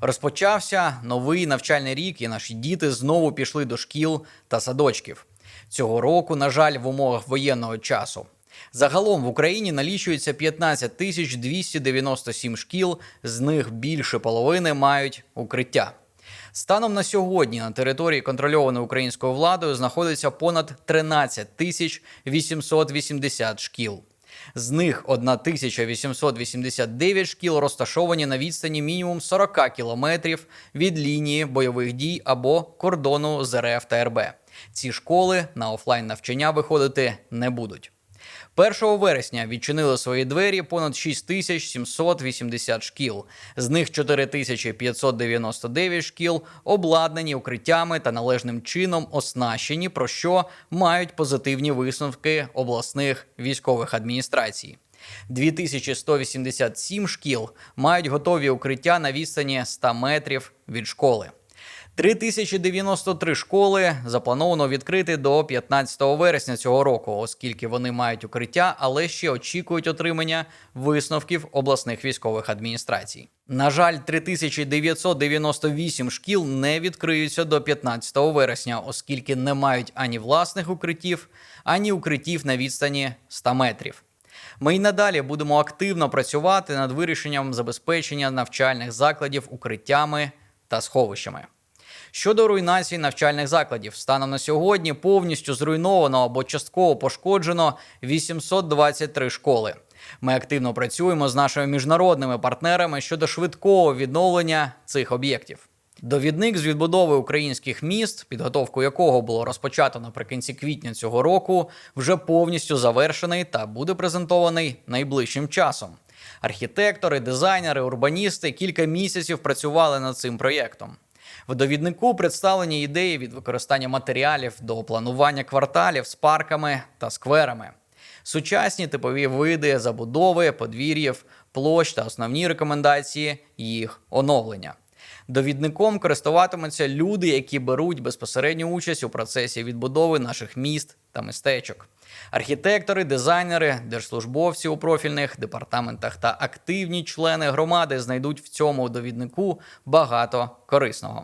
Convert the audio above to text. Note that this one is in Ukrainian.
Розпочався новий навчальний рік, і наші діти знову пішли до шкіл та садочків. Цього року, на жаль, в умовах воєнного часу. Загалом в Україні налічується 15 тисяч 297 шкіл, з них більше половини мають укриття. Станом на сьогодні на території контрольованої українською владою знаходиться понад 13 тисяч 880 шкіл. З них 1889 шкіл розташовані на відстані мінімум 40 кілометрів від лінії бойових дій або кордону з РФ та РБ. Ці школи на офлайн навчання виходити не будуть. 1 вересня відчинили свої двері понад 6780 шкіл. З них 4599 шкіл обладнані укриттями та належним чином оснащені, про що мають позитивні висновки обласних військових адміністрацій. 2187 шкіл мають готові укриття на відстані 100 метрів від школи. 3093 школи заплановано відкрити до 15 вересня цього року, оскільки вони мають укриття, але ще очікують отримання висновків обласних військових адміністрацій. На жаль, 3998 шкіл не відкриються до 15 вересня, оскільки не мають ані власних укриттів, ані укриттів на відстані 100 метрів. Ми й надалі будемо активно працювати над вирішенням забезпечення навчальних закладів укриттями та сховищами. Щодо руйнації навчальних закладів, станом на сьогодні повністю зруйновано або частково пошкоджено 823 школи. Ми активно працюємо з нашими міжнародними партнерами щодо швидкого відновлення цих об'єктів. Довідник з відбудови українських міст, підготовку якого було розпочато наприкінці квітня цього року, вже повністю завершений та буде презентований найближчим часом. Архітектори, дизайнери, урбаністи кілька місяців працювали над цим проєктом. В довіднику представлені ідеї від використання матеріалів до планування кварталів з парками та скверами. Сучасні типові види забудови, подвір'їв, площ та основні рекомендації їх оновлення. Довідником користуватимуться люди, які беруть безпосередню участь у процесі відбудови наших міст та містечок. Архітектори, дизайнери, держслужбовці у профільних департаментах та активні члени громади знайдуть в цьому довіднику багато корисного.